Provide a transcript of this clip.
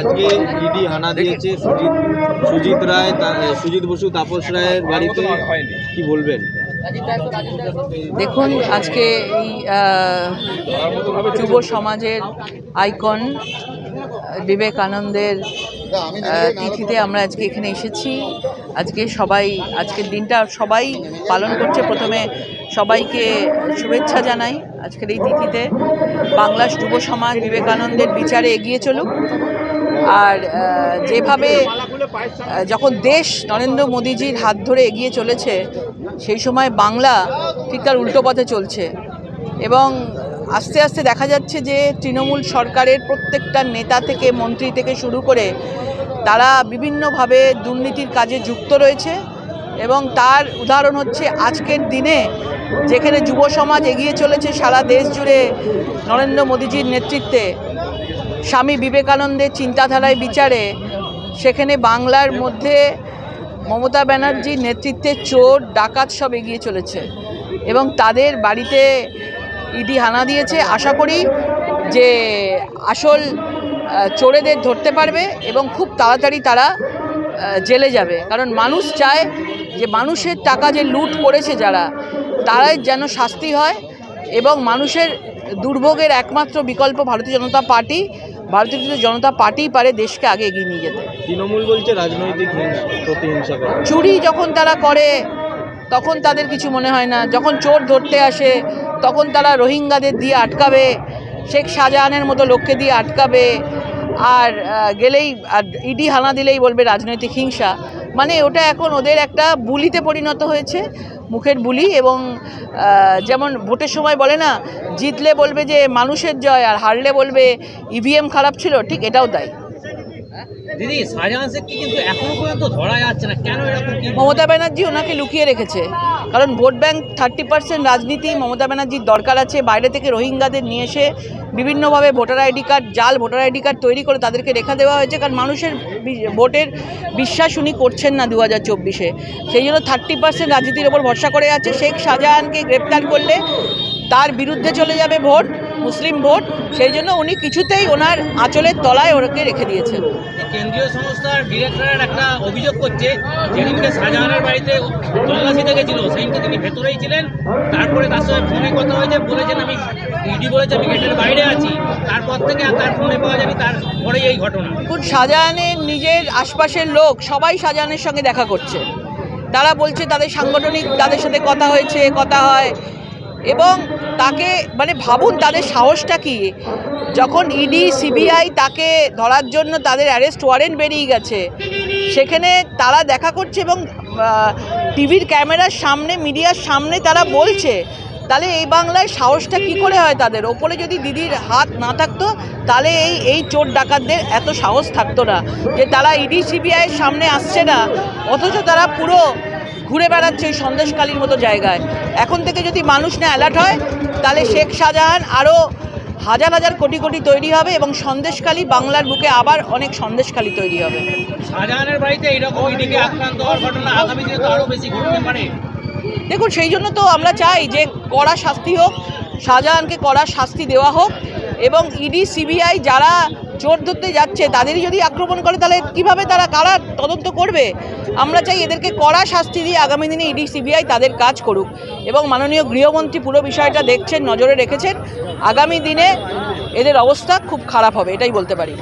আজকে ইডি হানা দিয়েছে সুজিত সুজিত রায় সুজিত বসু, তাপস রায়ের বাড়িতে। কি বলবেন? দেখুন, আজকে এই যুব সমাজের আইকন, বিবেকানন্দের তিথিতে আমরা আজকে এখানে এসেছি। আজকে সবাই, আজকের দিনটা সবাই পালন করছে। প্রথমে সবাইকে শুভেচ্ছা জানাই আজকের এই তিথিতে। বাংলার যুব সমাজ বিবেকানন্দের বিচারে এগিয়ে চলুক। আর যেভাবে যখন দেশ নরেন্দ্র মোদীজির হাত ধরে এগিয়ে চলেছে, সেই সময় বাংলা ঠিক তার উল্টো পথে চলছে। এবং আস্তে আস্তে দেখা যাচ্ছে যে তৃণমূল সরকারের প্রত্যেকটা নেতা থেকে, মন্ত্রী থেকে শুরু করে, তারা বিভিন্নভাবে দুর্নীতির কাজে যুক্ত রয়েছে। এবং তার উদাহরণ হচ্ছে আজকের দিনে যেখানে যুব সমাজ এগিয়ে চলেছে সারা দেশ জুড়ে নরেন্দ্র মোদীজির নেতৃত্বে স্বামী বিবেকানন্দের চিন্তাধারায় বিচারে সেখানে বাংলার মধ্যে মমতা ব্যানার্জির নেতৃত্বে চোর, ডাকাত সব এগিয়ে চলেছে এবং তাদের বাড়িতে ইডি হানা দিয়েছে। আশা করি যে আসল চোরেদের ধরতে পারবে এবং খুব তাড়াতাড়ি তারা জেলে যাবে। কারণ মানুষ চায় যে মানুষের টাকা যে লুট করেছে যারা, তারাই যেন শাস্তি হয় এবং মানুষের দুর্ভোগের একমাত্র বিকল্প ভারতীয় জনতা পার্টি ভারতীয় জনতা পার্টিই পারে দেশকে আগে এগিয়ে নিয়ে যেতে। তৃণমূল বলছে রাজনৈতিক প্রতিহিংসা চুরি যখন তারা করে তখন তাদের কিছু মনে হয় না। যখন চোর ধরতে আসে তখন তারা রোহিঙ্গাদের দিয়ে আটকাবে শেখ শাহজাহানের মতো লোককে দিয়ে আটকাবে আর গেলেই আর ইডি হানা দিলেই বলবে রাজনৈতিক হিংসা। মানে ওটা এখন ওদের একটা বুলিতে পরিণত হয়েছে, মুখের বুলি এবং যেমন ভোটের সময় বলে না, জিতলে বলবে যে মানুষের জয় আর হারলে বলবে ইভিএম খারাপ ছিল, ঠিক এটাও তাই। দিদি শাহজাহান কিন্তু এখনও পর্যন্ত ধরা যাচ্ছে না। কেন এরকম মমতা ব্যানার্জি ওনাকে লুকিয়ে রেখেছে। কারণ ভোট ব্যাংক থার্টি পার্সেন্ট রাজনীতি মমতা ব্যানার্জির দরকার আছে। বাইরে থেকে রোহিঙ্গাদের নিয়ে এসে বিভিন্নভাবে ভোটার আইডি কার্ড, জাল ভোটার আইডি কার্ড তৈরি করে তাদেরকে রেখা দেওয়া হয়েছে। কারণ মানুষের ভোটের বিশ্বাস উনি করছেন না দু হাজার চব্বিশে। সেই জন্য থার্টি পার্সেন্ট রাজনীতির ওপর ভরসা করে আছে শেখ শাহজাহানকে গ্রেপ্তার করলে তার বিরুদ্ধে চলে যাবে ভোট। মুসলিম ভোট সেই জন্য উনি কিছুতেই ওনার আঁচলের তলায় ওনাকে রেখে দিয়েছেন। কেন্দ্রীয় সংস্থার ডিরেক্টরের একটা অভিযোগ করছে যেদিনকে শাহজাহানের বাড়িতে তল্লাশি দেখেছিল সেদিনকে তিনি ভেতরেই ছিলেন। তারপরে তার সঙ্গে ফোনে কথা হয়েছে বলেছেন আমি ইডি বলেছে আমি গেটের বাইরে আছি। তারপর থেকে আর তার ফোনে পাওয়া যায়নি তারপরেই এই ঘটনা। শাহজাহানের নিজের আশপাশের লোক সবাই শাহজাহানের সঙ্গে দেখা করছে। তারা বলছে তাদের সাংগঠনিক তাদের সাথে কথা হয়েছে কথা হয়। এবং তাকে মানে ভাবুন তাদের সাহসটা কি? যখন ইডি সিবিআই তাকে ধরার জন্য তাদের অ্যারেস্ট ওয়ারেন্ট বেরিয়ে গেছে, সেখানে তারা দেখা করছে এবং টিভির ক্যামেরার সামনে, মিডিয়ার সামনে তারা বলছে, তাহলে এই বাংলায় সাহসটা কি করে হয় তাদের? ওপরে যদি দিদির হাত না থাকতো, তাহলে এই এই চোর ডাকাতদের এত সাহস থাকতো না। যে তারা ইডি সিবিআইয়ের সামনে আসছে না, অথচ তারা পুরো ঘুরে বেড়াচ্ছে ওই সন্দেশকালীর মতো জায়গায়। এখন থেকে যদি মানুষ না অ্যালার্ট হয় তাহলে শেখ শাহজাহান আরও হাজার হাজার কোটি কোটি তৈরি হবে এবং সন্দেশকালী বাংলার বুকে আবার অনেক সন্দেশকালী তৈরি হবে। শাহজাহানের বাড়িতে এইরকম ইডিকে আক্রান্ত হওয়ার ঘটনা আগামী দিনে তো আরও বেশি ঘটতে পারে। দেখুন সেই জন্য তো আমরা চাই যে কড়া শাস্তি হোক শাহজাহানকে কড়া শাস্তি দেওয়া হোক এবং ইডি সিবিআই যারা চোর ধরতে যাচ্ছে, তাদেরই যদি আক্রমণ করে, তাহলে কীভাবে তারা, কারা তদন্ত করবে? আমরা চাই এদেরকে কড়া শাস্তি দিয়ে আগামী দিনে ইডি, সিবিআই তাদের কাজ করুক। এবং মাননীয় গৃহমন্ত্রী পুরো বিষয়টা দেখছেন, নজরে রেখেছেন। আগামী দিনে এদের অবস্থা খুব খারাপ হবে, এটাই বলতে পারি।